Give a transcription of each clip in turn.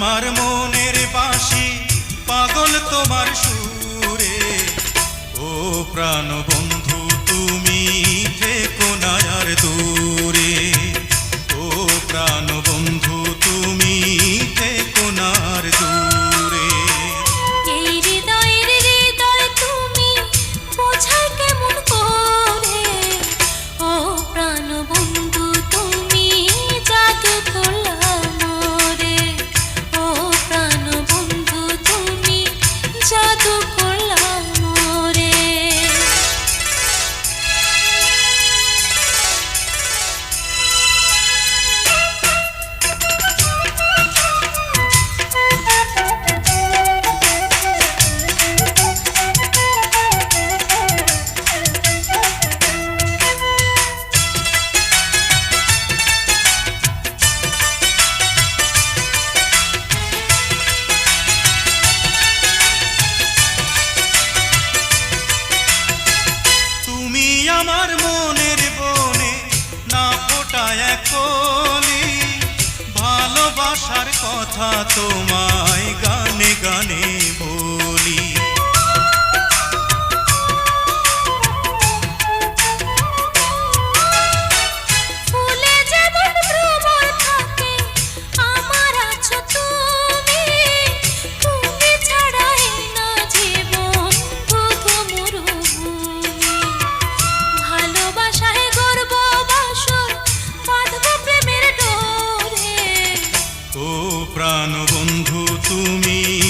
আমার মনের বাসি পাগল তোমার সুরে। ও প্রাণ বন্ধু তুমি কলি ভালোবাসার কথা তোমায় গান প্রাণ বন্ধু তুমি।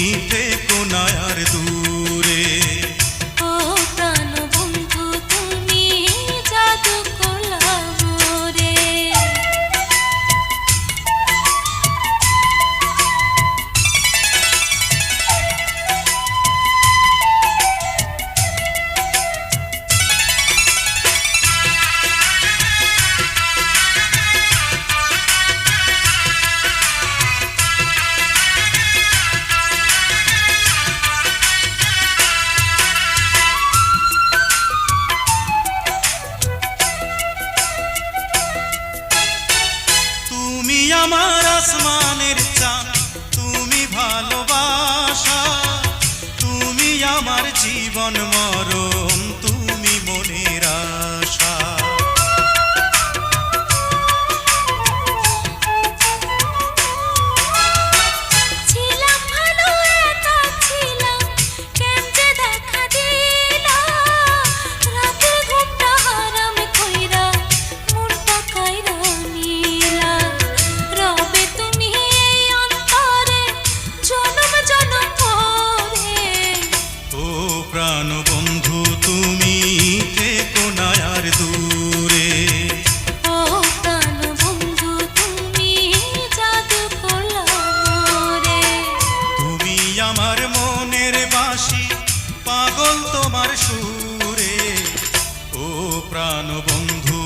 আসমানের চাঁদ তুমি ভালোবাসা তুমি আমার জীবন প্রাণ বন্ধু